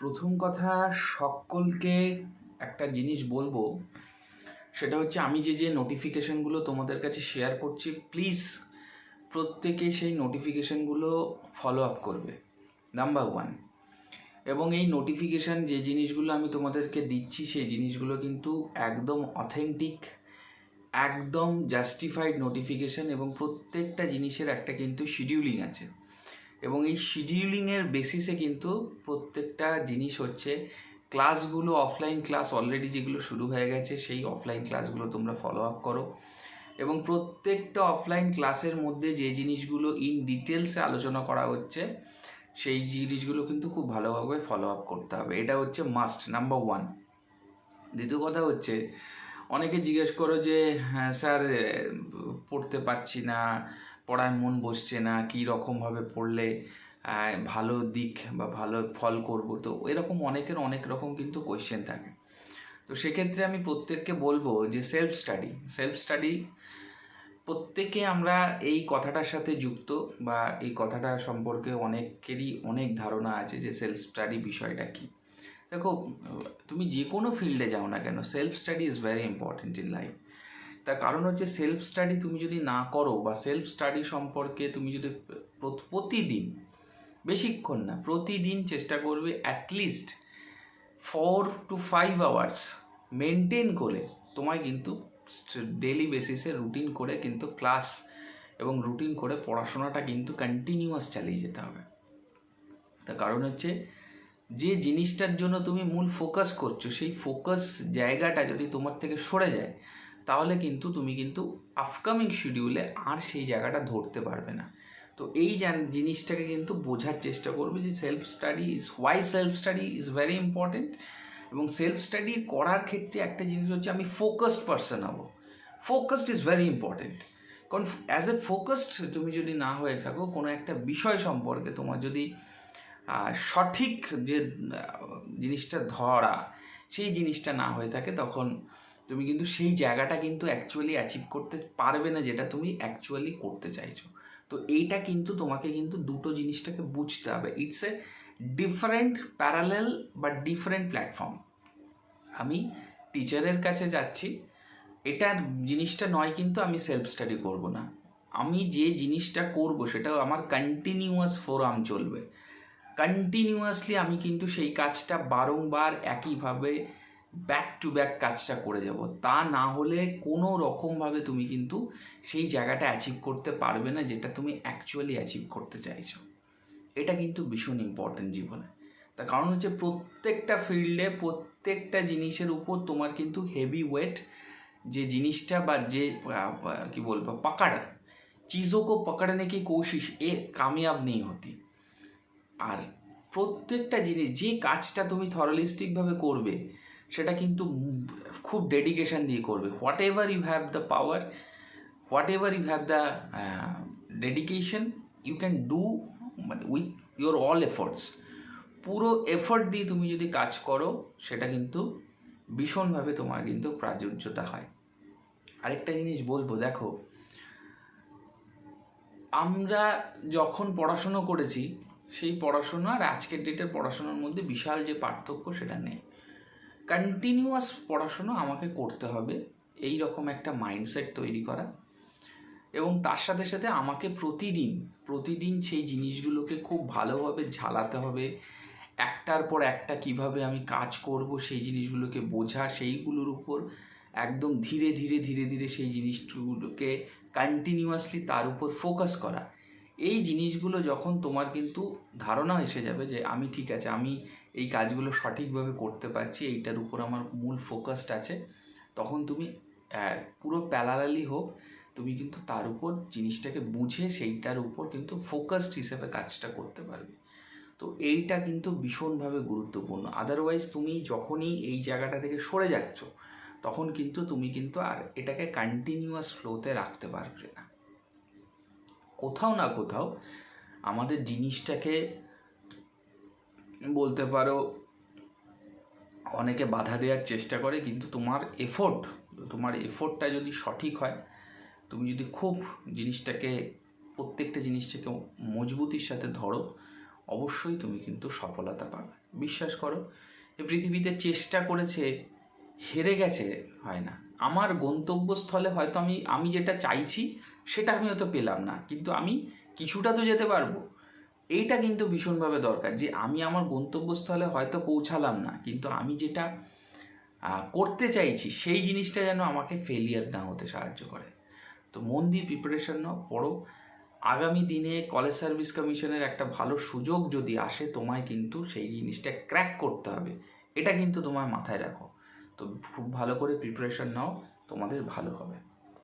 প্রথম কথা সকলকে একটা জিনিস বলব, সেটা হচ্ছে আমি যে যে নোটিফিকেশনগুলো তোমাদের কাছে শেয়ার করছি প্লিজ প্রত্যেকে সেই নোটিফিকেশনগুলো ফলো আপ করবে নাম্বার ওয়ান এবং এই নোটিফিকেশান যে জিনিসগুলো আমি তোমাদেরকে দিচ্ছি, সেই জিনিসগুলো কিন্তু একদম অথেন্টিক একদম জাস্টিফাইড নোটিফিকেশান এবং প্রত্যেকটা জিনিসের একটা কিন্তু শিডিউলিং আছে। এবং এই শিডিউলিংয়ের বেসিসে কিন্তু প্রত্যেকটা জিনিস হচ্ছে ক্লাসগুলো অফলাইন ক্লাস অলরেডি যেগুলো শুরু হয়ে গেছে, সেই অফলাইন ক্লাসগুলো তোমরা ফলো আপ করো। এবং প্রত্যেকটা অফলাইন ক্লাসের মধ্যে যে জিনিসগুলো ইন ডিটেলসে আলোচনা করা হচ্ছে, সেই জিনিসগুলো কিন্তু খুব ভালোভাবে ফলো আপ করতে হবে। এটা হচ্ছে মাস্ট নাম্বার ওয়ান দ্বিতীয় কথা হচ্ছে, অনেকে জিজ্ঞেস করো যে হ্যাঁ স্যার পড়তে পারছি না পড়ায় মন বসছে না, কী রকমভাবে পড়লে ভালো দিক বা ভালো ফল করব? তো এরকম অনেকের অনেক রকম কিন্তু কোয়েশ্চেন থাকে। তো সেক্ষেত্রে আমি প্রত্যেককে বলব যে সেলফ স্টাডি সেলফ স্টাডি প্রত্যেকে আমরা এই কথাটার সাথে যুক্ত বা এই কথাটা সম্পর্কে অনেকেরই অনেক ধারণা আছে যে সেলফ স্টাডি বিষয়টা কী। দেখো, তুমি যে কোনো ফিল্ডে যাও না কেন self study is very important in life তার কারণ হচ্ছে সেলফ স্টাডি তুমি যদি না করো বা সেলফ স্টাডি সম্পর্কে তুমি যদি প্রতিদিন, বেশিক্ষণ না, প্রতিদিন চেষ্টা করবে at least four to five hours maintain করে তোমায় কিন্তু ডেলি বেসিসে রুটিন করে কিন্তু ক্লাস এবং রুটিন করে পড়াশোনাটা কিন্তু কন্টিনিউয়াস চালিয়ে যেতে হবে। তার কারণ হচ্ছে যে জিনিসটার জন্য তুমি মূল ফোকাস করছ, সেই ফোকাস জায়গাটা যদি তোমার থেকে সরে যায় তাহলে কিন্তু তুমি কিন্তু আপকামিং শিডিউলে আর সেই জায়গাটা ধরতে পারবে না। তো এই জান- জিনিসটাকে কিন্তু বোঝার চেষ্টা করবে যে self study is why self study is very important এবং সেলফ স্টাডি করার ক্ষেত্রে একটা জিনিস হচ্ছে আমি ফোকাসড পারসন হব। ফোকাসড ইজ ভেরি ইম্পর্টেন্ট কারণ অ্যাজ এ ফোকাসড তুমি যদি না হয়ে থাকো, কোনো একটা বিষয় সম্পর্কে তোমার যদি সঠিক যে জিনিসটা ধরা, সেই জিনিসটা না হয়ে থাকে, তখন তুমি কিন্তু সেই জায়গাটা কিন্তু অ্যাকচুয়ালি অ্যাচিভ করতে পারবে না যেটা তুমি অ্যাকচুয়ালি করতে চাইছো। তো এইটা কিন্তু তোমাকে কিন্তু দুটো জিনিসটাকে বুঝতে হবে। ইটস এ ডিফারেন্ট প্যারালেল বা ডিফারেন্ট প্ল্যাটফর্ম আমি টিচারের কাছে যাচ্ছি। এটা জিনিসটা নয় কিন্তু আমি সেলফ স্টাডি করব না। আমি যে জিনিসটা করব সেটা আমার কন্টিনিউয়াস ফোরাম চলবে। কন্টিনিউয়াসলি আমি কিন্তু সেই কাজটা বারংবার একইভাবে ব্যাক টু ব্যাক কাজটা করে যাব। তা না হলে কোনো রকমভাবে তুমি কিন্তু সেই জায়গাটা অ্যাচিভ করতে পারবে না যেটা তুমি অ্যাকচুয়ালি অ্যাচিভ করতে চাইছো। এটা কিন্তু ভীষণ ইম্পর্ট্যান্ট জীবনে। তার কারণ হচ্ছে প্রত্যেকটা ফিল্ডে প্রত্যেকটা জিনিসের উপর তোমার কিন্তু হেভি ওয়েট যে জিনিসটা বা যে কি বলব পাকাড়া চিজো কো পকড়নে কি কোশিস? এ কামিয়াব নেই হতি। আর প্রত্যেকটা জিনিস, যে কাজটা তুমি থরলিস্টিকভাবে করবে সেটা কিন্তু খুব ডেডিকেশন দিয়ে করবে। Whatever you have the power whatever you have the dedication you can do মানে উইথ ইউর অল এফোর্টস পুরো এফোর্ট দিয়ে তুমি যদি কাজ করো, সেটা কিন্তু ভীষণভাবে তোমার কিন্তু প্রাচুর্যতা হয়। আরেকটা জিনিস বলব, দেখো, আমরা যখন পড়াশুনো করেছি, সেই পড়াশোনা আর আজকের ডেটের পড়াশোনার মধ্যে বিশাল যে পার্থক্য সেটা নেই। কন্টিনিউয়াস পড়াশোনা আমাকে করতে হবে। এই রকম একটা মাইন্ডসেট তৈরি করা। এবং তার সাথে সাথে আমাকে প্রতিদিন প্রতিদিন সেই জিনিসগুলোকে খুব ভালোভাবে ঝালাতে হবে। একটার পর একটা কীভাবে আমি কাজ করব, সেই জিনিসগুলোকে বোঝা, সেইগুলোর উপর একদম ধীরে ধীরে ধীরে ধীরে সেই জিনিসগুলোকে কন্টিনিউয়াসলি তার উপর ফোকাস করা। এই জিনিসগুলো যখন তোমার কিন্তু ধারণা এসে যাবে যে আমি ঠিক আছে, আমি এই কাজগুলো সঠিকভাবে করতে পারছি, এইটার উপর আমার মূল ফোকাসড আছে, তখন তুমি পুরো প্যালারালি হোক, তুমি কিন্তু তার উপর জিনিসটাকে বুঝে সেইটার উপর কিন্তু ফোকাসড হিসেবে কাজটা করতে পারবে। তো এইটা কিন্তু ভীষণভাবে গুরুত্বপূর্ণ। আদারওয়াইজ তুমি যখনই এই জায়গাটা থেকে সরে যাচ্ছ, তখন কিন্তু তুমি কিন্তু আর এটাকে কন্টিনিউয়াস ফ্লোতে রাখতে পারবে না। কোথাও না কোথাও আমাদের জিনিসটাকে বলতে পারো, অনেকে বাধা দেওয়ার চেষ্টা করে, কিন্তু তোমার এফোর্ট তোমার এফোর্টটা যদি সঠিক হয়, তুমি যদি খুব জিনিসটাকে, প্রত্যেকটা জিনিসটাকে মজবুতির সাথে ধরো, অবশ্যই তুমি কিন্তু সফলতা পাবে। বিশ্বাস করো, এ পৃথিবীতে চেষ্টা করেছে হেরে গেছে, হয় না। আমার গন্তব্যস্থলে হয়তো আমি আমি যেটা চাইছি, সেটা আমি হয়তো পেলাম না। কিন্তু আমি কিছুটা তো যেতে পারব। এইটা কিন্তু ভীষণভাবে দরকার যে আমি আমার গন্তব্যস্থলে হয়তো পৌঁছালাম না। কিন্তু আমি যেটা করতে চাইছি, সেই জিনিসটা যেন আমাকে ফেলিয়ার না হতে সাহায্য করে। তো মন দিয়ে প্রিপারেশন নাও, পড়ো। আগামী দিনে কলেজ সার্ভিস কমিশনের একটা ভালো সুযোগ যদি আসে, তোমায় কিন্তু সেই জিনিসটা ক্র্যাক করতে হবে। এটা কিন্তু তোমায় মাথায় রাখো। তো খুব ভালো করে প্রিপারেশান নাও তোমাদের ভালো হবে।